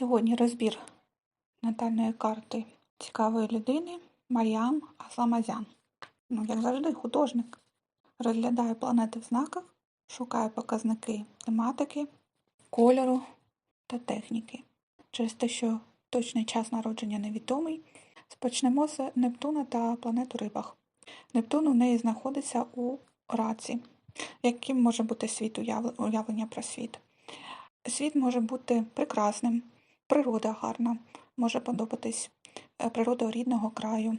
Сьогодні розбір натальної карти цікавої людини Маріам Асламазян. Ну, як завжди, художник. Розглядає планети в знаках, шукає показники тематики, кольору та техніки. Через те, що точний час народження невідомий, спочнемо з Нептуна та планет у рибах. Нептун у неї знаходиться у раці. Яким може бути світ уявлення про світ? Світ може бути прекрасним, природа гарна, може подобатись е, природа рідного краю,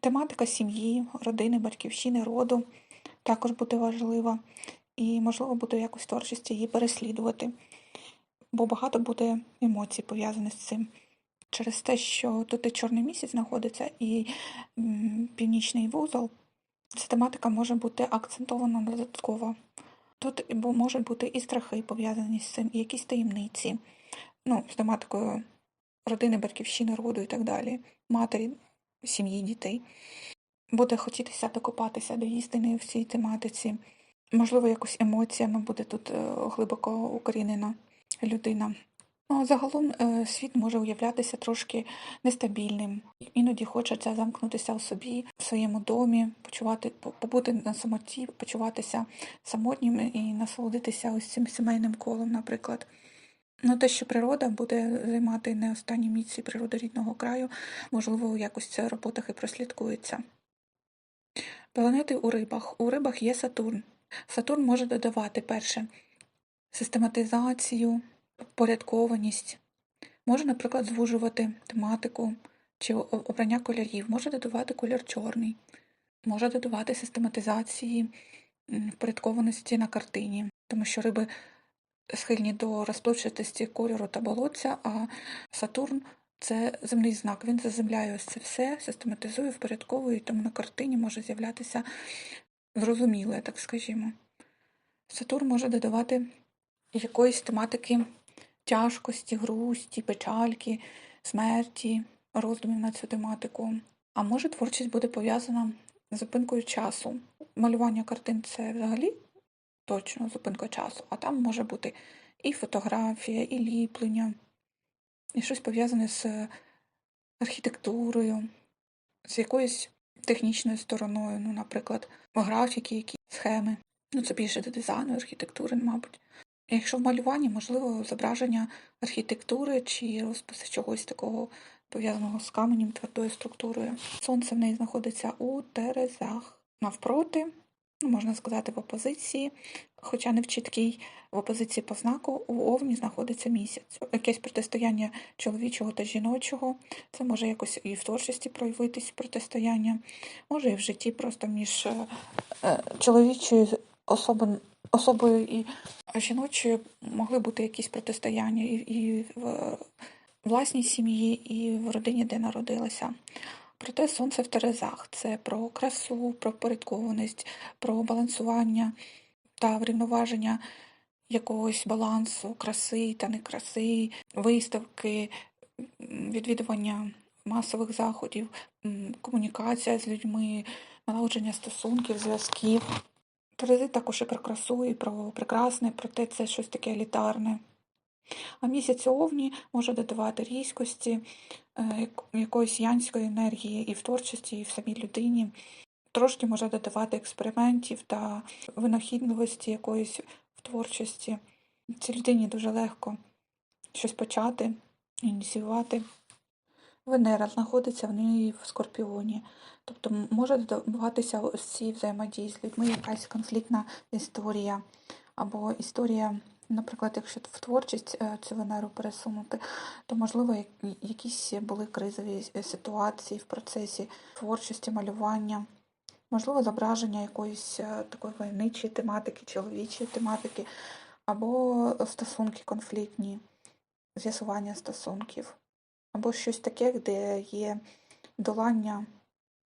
тематика сім'ї, родини, батьківщини, роду також буде важлива, і, можливо, буде якось творчості її переслідувати, бо багато буде емоцій пов'язаних з цим. Через те, що тут і чорний місяць знаходиться, і північний вузол, ця тематика може бути акцентована додатково. Тут можуть бути і страхи пов'язані з цим, і якісь таємниці, ну, з тематикою родини, батьківщини, роду і так далі, матері, сім'ї, дітей. Буде хотітися докопатися до істини в цій тематиці. Можливо, якось емоціями буде тут е, глибоко укорінена людина. Ну, загалом е, світ може уявлятися трошки нестабільним. Іноді хочеться замкнутися у собі, в своєму домі, почувати, побути на самоті, почуватися самотнім і насолодитися ось цим сімейним колом, наприклад. Ну, те, що природа буде займати не останні місці природа рідного краю, можливо, якось це в роботах і прослідкується. Планети у рибах. У рибах є Сатурн. Сатурн може додавати перше систематизацію, порядкованість, може, наприклад, звужувати тематику чи обрання кольорів, може додавати кольор чорний, може додавати систематизації, впорядкованості на картині, тому що риби схильні до розпливчатості кольору та болотця, а Сатурн це земний знак. Він заземляє ось це все, систематизує, впорядковує, тому на картині може з'являтися зрозуміле, так скажімо. Сатурн може додавати якоїсь тематики тяжкості, грусті, печальки, смерті, роздумів на цю тематику. А може творчість буде пов'язана з зупинкою часу. Малювання картин це взагалі точно зупинка часу, а там може бути і фотографія, і ліплення, і щось пов'язане з архітектурою, з якоюсь технічною стороною, ну, наприклад, графіки, які схеми. Ну, це більше до дизайну, архітектури, мабуть. Якщо в малюванні, можливо, зображення архітектури чи розписи чогось такого пов'язаного з каменем, твердою структурою. Сонце в неї знаходиться у Терезах. Навпроти, ну, можна сказати, в опозиції, хоча не в чіткій, в опозиції по знаку у Овні знаходиться місяць. Якесь протистояння чоловічого та жіночого. Це може якось і в творчості проявитись протистояння, може і в житті просто між е, е, чоловічою особою, особою і жіночою могли бути якісь протистояння і, і в власній сім'ї, і в родині, де народилася. Проте сонце в Терезах це про красу, про порядкованість, про балансування та врівноваження якогось балансу, краси та некраси, виставки, відвідування масових заходів, комунікація з людьми, налагодження стосунків, зв'язків. Терези також і про красу, і про прекрасне, проте це щось таке елітарне. А місяць овні може додавати різкості, е, якоїсь янської енергії і в творчості, і в самій людині. Трошки може додавати експериментів та винахідливості якоїсь в творчості. Цій людині дуже легко щось почати, ініціювати. Венера знаходиться в неї в Скорпіоні. Тобто може додаватися ось ці взаємодії з людьми якась конфліктна історія. Або історія, наприклад, якщо в творчість е, цю Венеру пересунути, то можливо якісь були кризові ситуації в процесі творчості, малювання. Можливо, зображення якоїсь е, такої войничої тематики, чоловічої тематики, або стосунки конфліктні, з'ясування стосунків, або щось таке, де є долання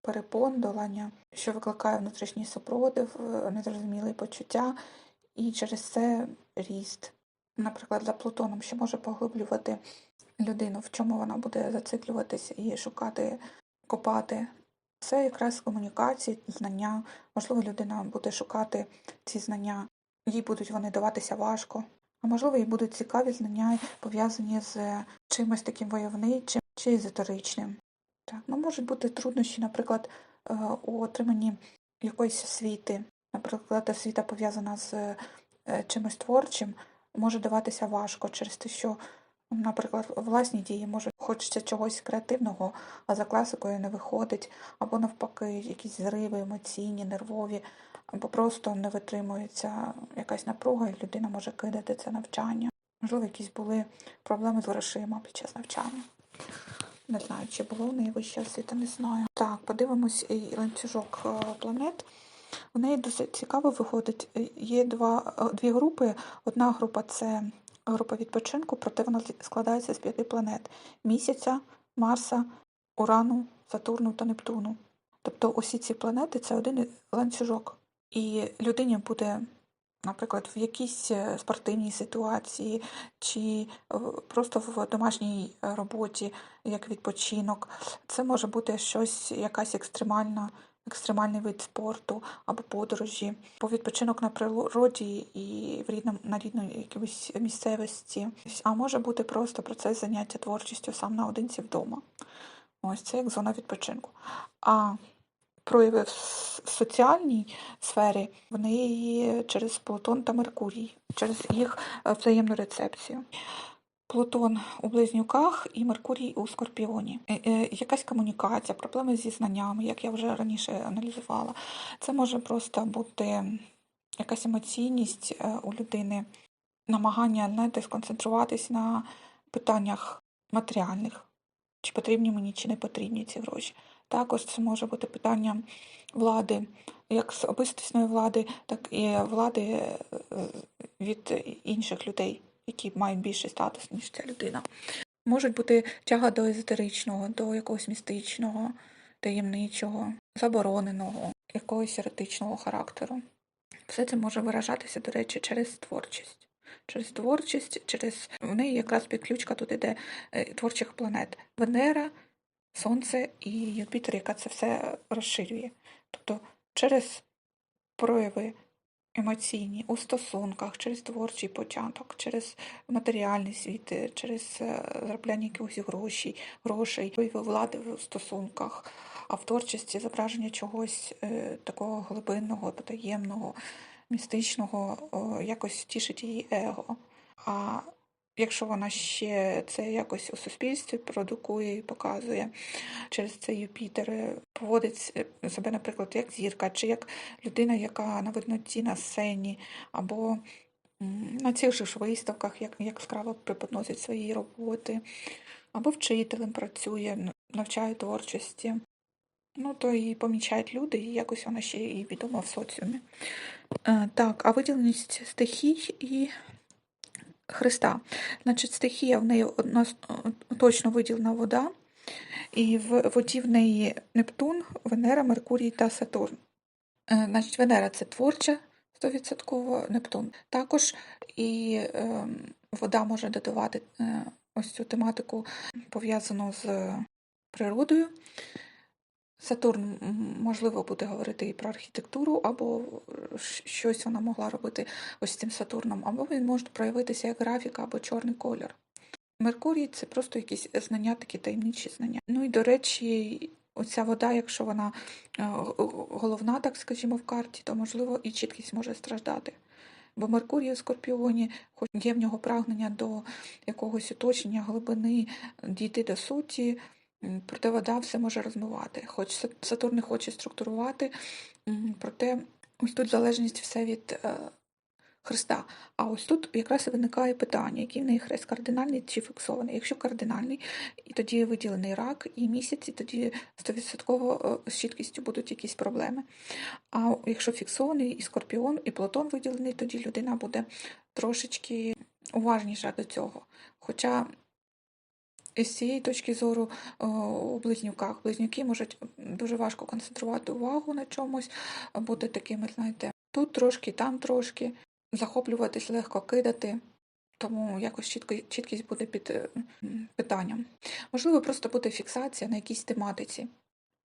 перепон, долання, що викликає внутрішній супротив, е, незрозумілі почуття, і через це ріст. Наприклад, за Плутоном, що може поглиблювати людину, в чому вона буде зациклюватися і шукати, копати. Це якраз комунікації, знання. Можливо, людина буде шукати ці знання, їй будуть вони даватися важко, А можливо, і будуть цікаві знання, пов'язані з чимось таким войовничим чи езотеричним. Так, ну можуть бути труднощі, наприклад, е, у отриманні якоїсь освіти. Наприклад, освіта пов'язана з чимось творчим, може даватися важко через те, що, наприклад, власні дії може хочеться чогось креативного, а за класикою не виходить, або навпаки, якісь зриви емоційні, нервові, або просто не витримується якась напруга, і людина може кидати це навчання. Можливо, якісь були проблеми з грошима під час навчання. Не знаю, чи було в неї вища освіта, не знаю. Так, подивимось і ланцюжок е, планет. В неї досить цікаво виходить. Е, Є два, е, дві групи. Одна група це група відпочинку, проте вона складається з п'яти планет: місяця, Марса, Урану, Сатурну та Нептуну. Тобто усі ці планети це один ланцюжок. І людині буде, наприклад, в якійсь е, спортивній ситуації чи е, просто в домашній е, роботі, як відпочинок. Це може бути щось, якась екстремальна, екстремальний вид спорту або подорожі, по відпочинок на природі і в рідному на рідній якійсь місцевості. А може бути просто процес заняття творчістю сам наодинці вдома. Ось це як зона відпочинку. А прояви в соціальній сфері вони через Плутон та Меркурій, через їх е, взаємну рецепцію. Плутон у близнюках і Меркурій у Скорпіоні. Е, е, Якась комунікація, проблеми зі знаннями, як я вже раніше аналізувала. Це може просто бути якась емоційність е, у людини, намагання знаєте, сконцентруватись на питаннях матеріальних, чи потрібні мені, чи не потрібні ці гроші. Також це може бути питання влади, як особистісної влади, так і влади від інших людей, які мають більший статус, ніж ця людина. Можуть бути тяга до езотеричного, до якогось містичного, таємничого, забороненого, якогось еретичного характеру. Все це може виражатися, до речі, через творчість. Через творчість, через в неї якраз підключка тут іде е, творчих планет. Венера, Сонце і Юпітер, яка це все розширює. Тобто через прояви емоційні у стосунках, через творчий початок, через матеріальний світ, через е, заробляння якихось грошей, грошей, прояви влади в стосунках, а в творчості зображення чогось е, такого глибинного, потаємного, містичного, якось тішить її его. А якщо вона ще це якось у суспільстві продукує і показує через це Юпітер, е, поводить е, себе, наприклад, як зірка, чи як людина, яка на видноті на сцені, або на цих же ж виставках, як яскраво преподносить свої роботи, або вчителем працює, навчає творчості. Ну, то і помічають люди, і якось вона ще і відома в соціумі. Е, Так, а виділеність стихій і Христа. Значить, стихія в неї точно виділена вода, і в воді в неї Нептун, Венера, Меркурій та Сатурн. Е, Значить, Венера це творча 100%, Нептун також, і е, вода може додавати е, ось цю тематику, пов'язану з природою. Сатурн, можливо, буде говорити і про архітектуру, або щось вона могла робити ось цим Сатурном, або він може проявитися як графіка або чорний колір. Меркурій це просто якісь знання, такі таємничі знання. Ну і до речі, оця вода, якщо вона е, головна, так скажімо, в карті, то можливо і чіткість може страждати. Бо Меркурій у Скорпіоні, хоч є в нього прагнення до якогось уточнення глибини, дійти до суті, проте вода все може розмивати. Хоч Са- Сатурн не хоче структурувати, проте ось тут залежність все від е, Христа. А ось тут якраз і виникає питання, який в неї хрест кардинальний чи фіксований. Якщо кардинальний, і тоді виділений рак і місяць, і тоді 100% з чіткістю будуть якісь проблеми. А якщо фіксований і скорпіон, і Плутон виділений, тоді людина буде трошечки уважніша до цього. Хоча з цієї точки зору у близнюках близнюки можуть дуже важко концентрувати увагу на чомусь, бути такими, знаєте, тут трошки, там трошки, захоплюватись легко кидати. Тому якось чітко, чіткість буде під е, питанням. Можливо, просто буде фіксація на якійсь тематиці.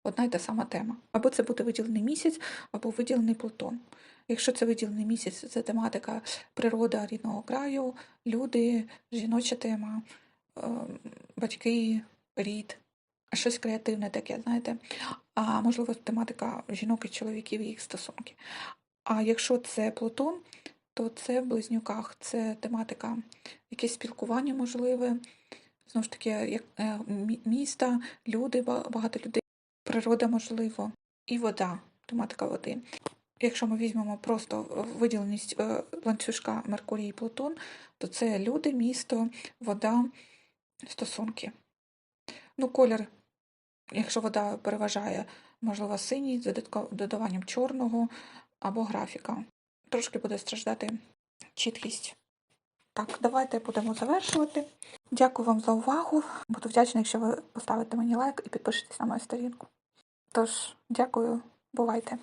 Одна й та сама тема. Або це буде виділений місяць, або виділений Плутон. Якщо це виділений місяць, це тематика природа рідного краю, люди, жіноча тема, е, батьки, рід, щось креативне таке, знаєте. А можливо, тематика жінок і чоловіків і їх стосунки. А якщо це Плутон, то це в близнюках, це тематика, якесь спілкування можливе, знову ж таки, як е, міста, люди, ба- багато людей, природа можливо, і вода, тематика води. Якщо ми візьмемо просто виділеність е, ланцюжка Меркурій і Плутон, то це люди, місто, вода, стосунки. Ну, колір, якщо вода переважає, можливо, синій з додаванням чорного або графіка. Трошки буде страждати чіткість. Так, давайте будемо завершувати. Дякую вам за увагу. Буду вдячна, якщо ви поставите мені лайк і підпишетесь на мою сторінку. Тож, дякую, бувайте!